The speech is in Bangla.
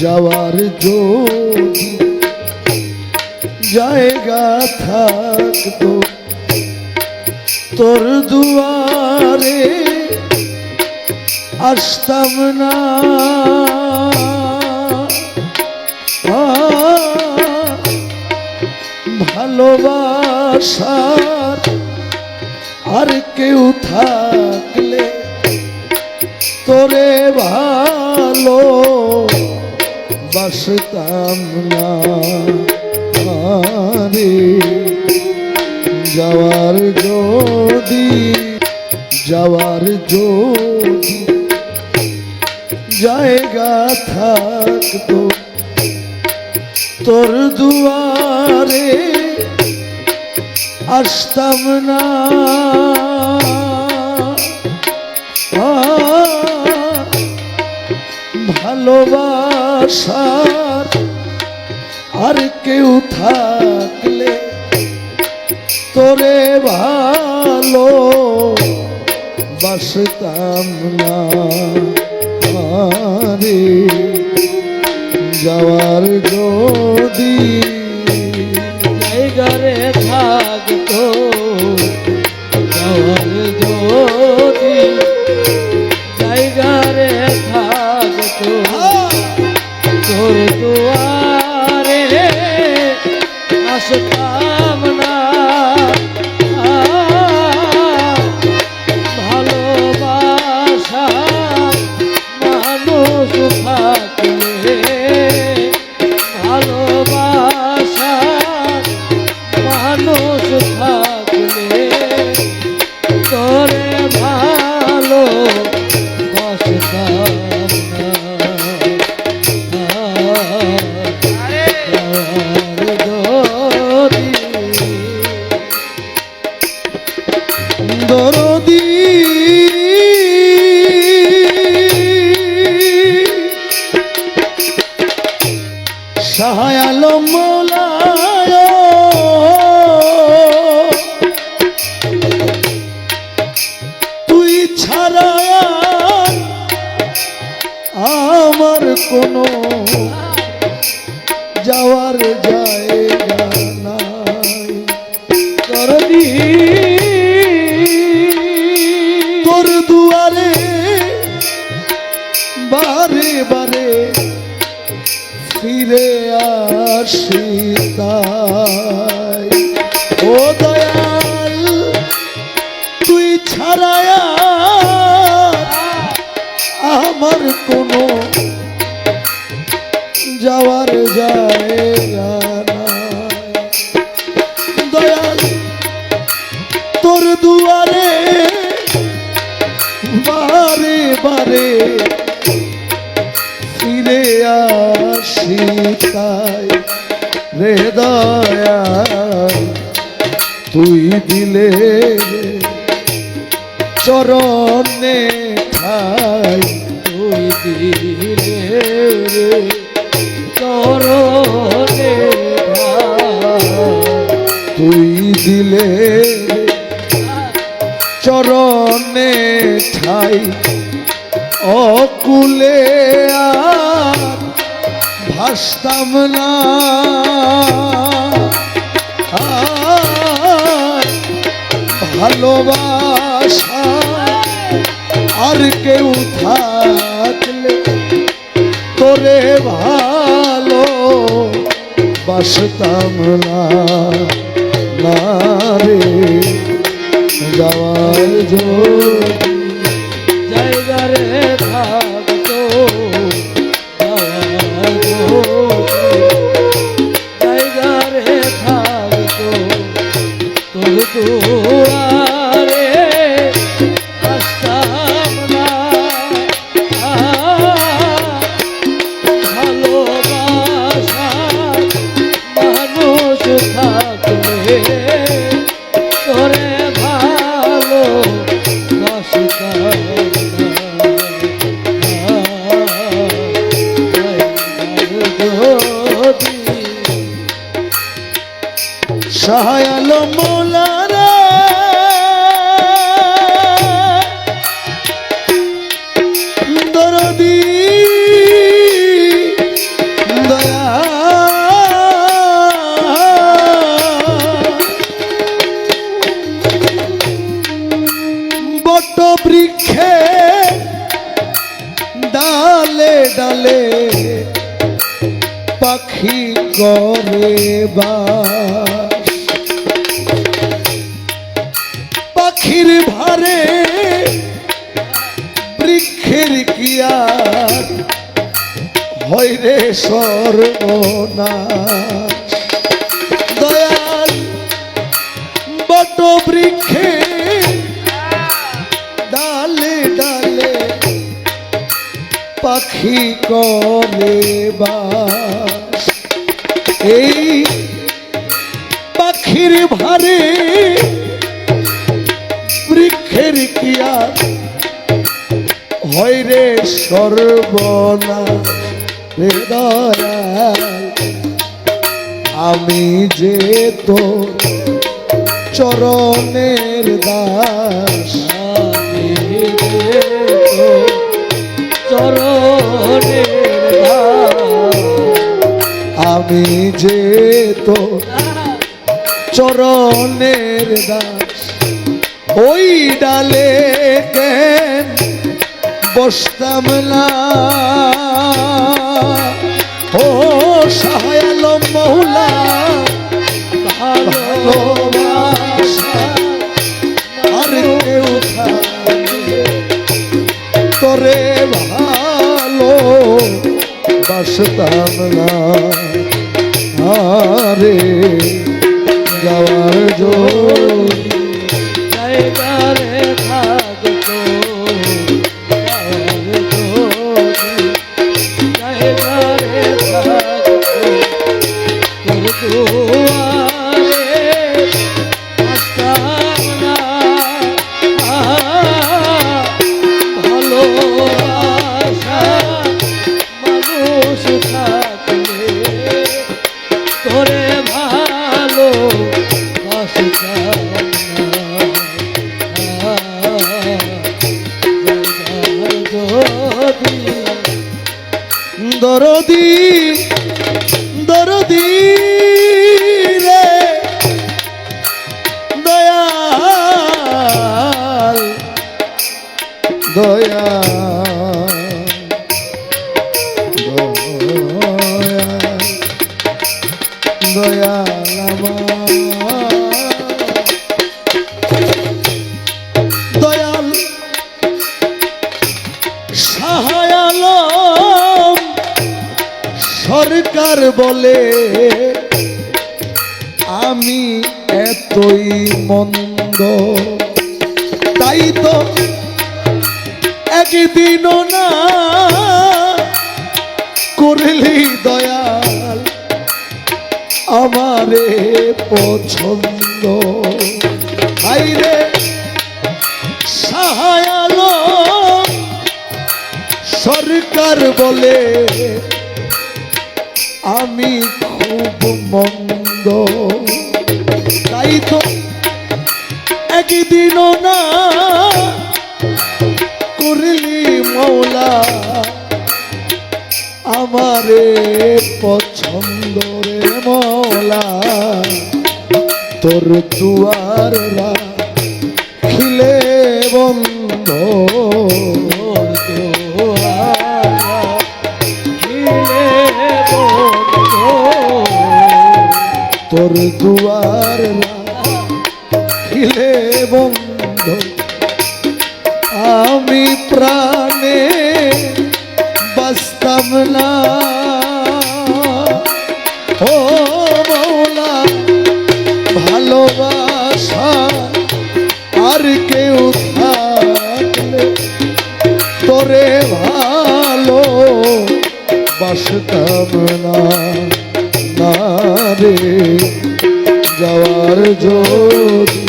যাওয়ার যদি জায়গা থাকতো তোর দুয়ারে আসতাম না। ভালোবাসার আর কেউ থাকলে তোরে ভালো বাসতাম না। আরে যাওয়ার যদি যাওয়ার যদি জায়গা থাকতো তোর দুয়ারে আসতাম না। আ, ভালোবাসার আর কেউ থাকলে তোরে ভালো বাসতাম না। দুয়ারে আসতাম দরদি। তুই ছাড়া আমার কোনো যাওয়ার জায়গা বারে বারে ফিরে আসি তাই। ও দয়াল, তুই ছাড়ায় আমার কোনো যাওয়ার জায়গা দয়াল, তোর দুয়ারে বারে বারে আসি রে তুই দিলে চরণে ঠাই, তুই দিলে রে চরণে তুই দিলে চরণে ঠাই, অকুলে আর ভাসতাম না। ভালোবাসা আর কেউ থাকলে তোরে ভালো বাসতাম না রে যাওয়ার যদি সহায়াল মোলারা দরদি। দয়া। বট বৃক্ষে ডালে ডালে পাখি করে বা রে সর্বনাশ। দয়াল বট বৃক্ষে ডালে ডালে পাখি করে বাস। এই পাখির ভারে বৃক্ষের কিয়া হয় রে সর্বনা আমি যে তো চরণের দাস। আমি যে তো চরণের আমি যে তো চরণের দাস। ওই ডালে কেন বসতাম না? ও সহায়াল মহুলা ভালোবাসা আর কেউ থাকে ভালো বাসতাম না। বলে, আমি এতই মন্দ। তাই তো একদিনও না করলি দয়াল আমারে পছন্দ। আইরে সাহায়ালম সরকার বলে আমি খুব মন্দ। তাই তো একদিনও না করলি মৌলা আমারে পছন্দ রে মৌলা তোর দুয়ার খিলে বন্ধ তোর দুয়ার খিলে বন্ধ, আমি প্রাণে বাস্তব না। ও মৌলা, ভালোবাসা আর কেউ থাকলে তোরে ভালো বাসতাম না। যাওয়ার জোর